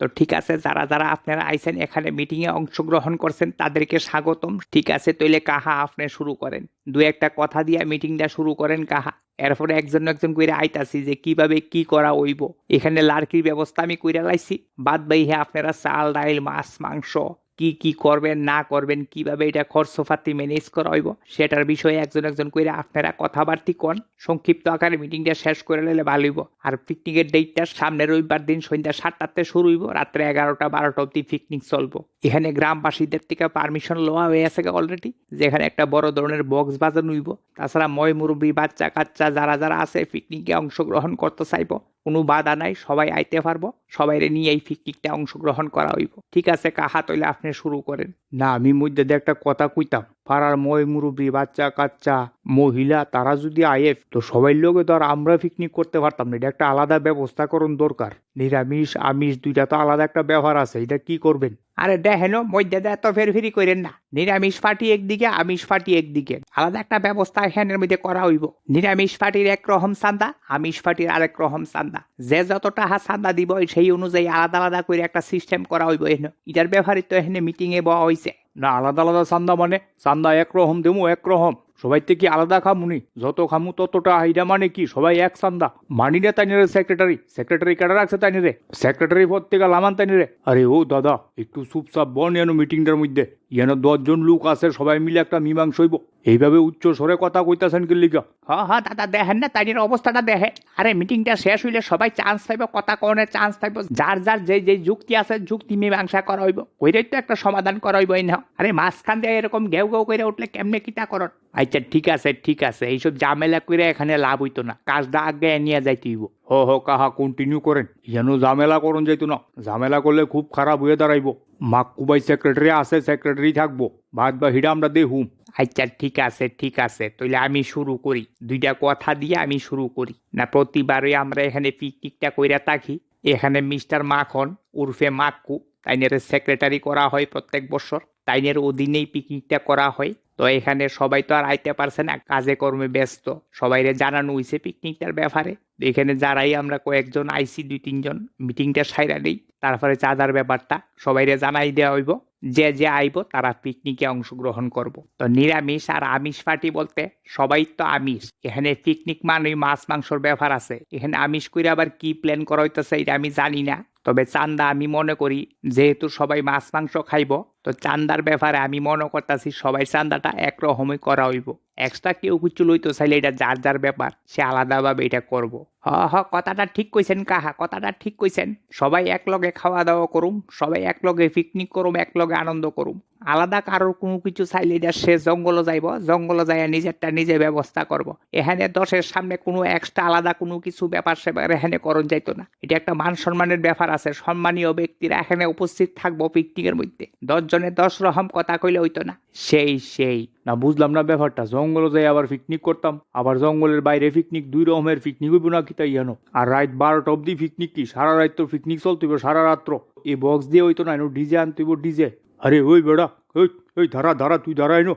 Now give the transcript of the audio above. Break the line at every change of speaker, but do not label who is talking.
তো ঠিক আছে, যারা যারা আপনারা আইছেন এখানে মিটিং এ অংশগ্রহণ করছেন, তাদেরকে স্বাগতম। ঠিক আছে, তইলে কাহা আপনি শুরু করেন। দু একটা কথা দিয়ে মিটিংটা শুরু করেন কাহা। এরপরে একজন একজন কইরা আইতাছি যে কীভাবে কি করা হইব। এখানে লার্কির ব্যবস্থা আমি কইরা লাইছি। বাদ বাইহে আপনারা চাল, ডাইল, মাছ, মাংস কি কি করবেন, না করবেন, কীভাবে এটা খরচপাতি ম্যানেজ করা হইব, সেটার বিষয়ে একজন একজন কইরা আপনারা কথাবার্তি কন। সংক্ষিপ্ত আকারে মিটিংটা শেষ করে নিলে ভালো হইব। আর পিকনিকের ডেটটা সামনে রবিবার দিন সন্ধ্যা সাতটাতে শুরু হইব, রাত্রে এগারোটা, বারোটা অব্দি পিকনিক চলবো। এখানে গ্রামবাসীদের থেকে পারমিশন লওয়া হয়ে আছে অলরেডি যেখানে একটা বড় ধরনের বক্স বাজানো হইব। তাছাড়া ময় মুরব্বী বাচ্চা কাচ্চা যারা যারা আছে পিকনিকে অংশগ্রহণ করতে চাইব, কোনো বাধা নাই, সবাই আইতে পারব। সবাই নিয়ে এই ফিকনিকটা অংশগ্রহণ করা হইব। ঠিক আছে কাহা তৈলে আপনি শুরু করেন। না, আমি মধ্যে একটা কথা কইতাম। পাড়ার মই মুরব্বী, বাচ্চা, কাচ্চা, মহিলা, তারা যদি আয়ে তো সবাই লোকে তো আর আমরা পিকনিক করতে পারতাম না। এটা একটা আলাদা ব্যবস্থা করুন দরকার। নিরামিষ, আমিষ দুইটা তো আলাদা একটা ব্যবহার আছে। এটা কি করবেন? আরে দেখেন মধ্যে দেয় তো ফেরফেরি করেন না। নিরামিষ পার্টি একদিকে, আমিষ পার্টি একদিকে। আলাদা একটা ব্যবস্থা এখানের মধ্যে করা হইব। নিরামিষ পার্টির এক রকম চান্দা, আমিষ পার্টির আরেক রকম চান্দা। যে যত টাকা চান্দা দিব, সেই অনুযায়ী আলাদা আলাদা করে একটা সিস্টেম করা হইব এখানে। এটার ব্যাপারে তো এখানে মিটিং এ বয়া হয়েছে না আলাদা আলাদা চান্দা মানে চান্দা একরকম দেমু একরকম সবাই থেকে আলাদা খামুনি যত খামু ততটা হাইডা মানে কি? সবাই এক চান্দা মানি না তাই সেক্রেটারি সেক্রেটারি কেটে রাখছে তাই রে? সেক্রেটারি পদ থেকে লামান তাই রে? আরে ও দাদা, একটু চুপচাপ বন এনো মিটিংটার মধ্যে। যেন দশজন লোক আছে, সবাই মিলে একটা মীমাংস হইব। এইভাবে উচ্চ স্বরে কথা কইতাছেন কি লিগা? হ্যাঁ হ্যাঁ দাদা, দেখেন না তাইনের অবস্থাটা দেখে আরে মিটিংটা শেষ হইলে সবাই চান্স পাইব, কথা কনের চান্স পাইব। যার যার যে যে যুক্তি আছে, যুক্তি মীমাংসা করা হইব। ওইটাই তো একটা সমাধান করা হইব না আরে মাঝখান দিয়ে এরকম ঘেউ ঘেউ করে উঠলে কেমনে কিতা করন আচ্ছা ঠিক আছে ঠিক আছে। এইসব ঝামেলা করে এখানে লাভ হইতো না। কাজটা আগে নিয়ে যাইতে হইব। হো হো কাহা কন্টিনিউ করেন। যেন ঝামেলা করুন যাইতো না। ঝামেলা করলে খুব খারাপ হয়ে দাঁড়াইব। মাক্কুবাই সেক্রেটারি আছে সেক্রেটারি থাকব। বাদ বা হিডা আমরা দেহুম আচ্ছা ঠিক আছে ঠিক আছে। তাহলে আমি শুরু করি। দুইটা কথা দিয়ে আমি শুরু করি। না প্রতিবারই আমরা এখানে পিকনিকটা কইরা থাকি। এখানে মিস্টার মাখন উর্ফে মাক্কু। তাইনের সেক্রেটারি করা হয় প্রত্যেক বছর। তাইনের অধীনেই পিকনিকটা করা হয়। তো এখানে সবাই তো আর আইতে পারছে না, কাজে কর্মে ব্যস্ত। সবাইরে জানানো হয়েছে পিকনিকটার ব্যাপারে। এখানে যারাই আমরা কয়েকজন আইসি দুই তিনজন মিটিংটা সাইরা নেই। তারপরে চাঁদার ব্যাপারটা সবাইরে জানাই দেওয়া হইব। যে যে আইব তারা পিকনিকে অংশগ্রহণ করব। তো নিরামিষ আর আমিষ পার্টি বলতে সবাই তো আমিষ। এখানে পিকনিক মানে মাছ, মাংসর ব্যাপার আছে। এখানে আমিষ করে আবার কি প্ল্যান করা হইতেছে এটা আমি জানি না। তবে চান্দা আমি মনে করি, যেহেতু সবাই মাছ, মাংস খাইব, তো চান্দার ব্যাপারে আমি মনে করতেছি সবাই চান্দাটা একরকমই করা হইব। এক্সট্রা কেউ কিছু লইতো চাইলে এটা যার যার ব্যাপার, সে আলাদাভাবে এটা করব। হ হ, কথাটা ঠিক কইছেন কাহা? কথাটা ঠিক কইছেন? সবাই একলগে খাওয়া দাওয়া করুম, সবাই একলগে পিকনিক করুম, একলগে আনন্দ করুম। আলাদা কারোর কোনো কিছু চাইলে এটা সে জঙ্গলে যাইব, জঙ্গলে যাইয়া নিজেরটা নিজে ব্যবস্থা করব। এখানে দশের সামনে কোনো এক্সট্রা আলাদা কোনো কিছু ব্যাপার সেবার এখানে করণ যাইতো না। এটা একটা মান সম্মানের ব্যাপার আছে, সম্মানীয় ব্যক্তিরা এখানে উপস্থিত থাকব পিকনিকের মধ্যে। দশ জনে দশ রকম কথা কইলে হইতো না। সেই সেই। না, বুঝলাম না ব্যাপারটা। জঙ্গলে যাই আবার পিকনিক করতাম। আবার জঙ্গলের বাইরে পিকনিক দুই রকমের পিকনিক হইব না কি তাই জানো? আর রাত বারোটা অব্দি পিকনিক কি? সারা রাত তো পিকনিক চলতেইব সারা রাত্র। এই বক্স দিয়ে হইতো না ডিজে আনতেইব ডিজে। আরে ওই বেড়া ওই ওই ধারা ধারা তুই ধারা এনো